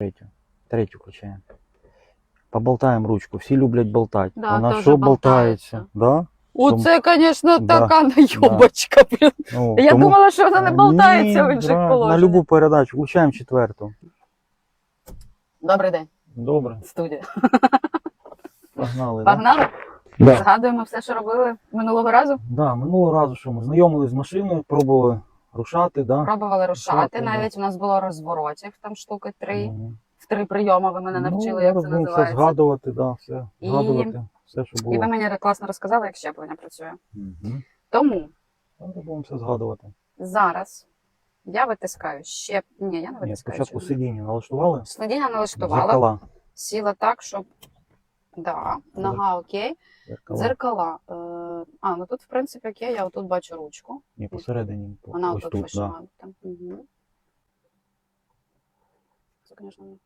Третю. Третю включаємо. Поболтаємо ручку. Всі люблять болтати. Да, Вона що болтається. Да? Оце, звісно, Да, така найобочка, блін. Ну, Я тому- думала, що вона не болтається в інших да, На положеннях. любу передачу. Включаємо четверту. Добрий день, Добре. студія. Погнали. Погнали? Да. Згадуємо все, що робили минулого разу. Да, минулого разу, що ми знайомились з машиною, пробували рушати, да? Пробували рушати. Рушати, да. Навіть у нас було розворотів, там штуки три. Мгм. В три прийоми ви мене навчили, ну, як це будемо все згадувати, да, все. І- Згадувати, все, що було. І ви мені класно розказали, як щеплення працює. Угу. Тому Зараз будемо все згадувати. зараз я витискаю ще. Ні, я не Ні, витискаю. спочатку чому? сидіння налаштували. Сидіння налаштувала, Зеркала. сіла так, щоб. Да, нога окей. Зеркала. Дзеркала. А, ну тут, в принципі, є, я отут бачу ручку. Ні, посередині. Вона ось отут тут, да. Угу. Це, звісно,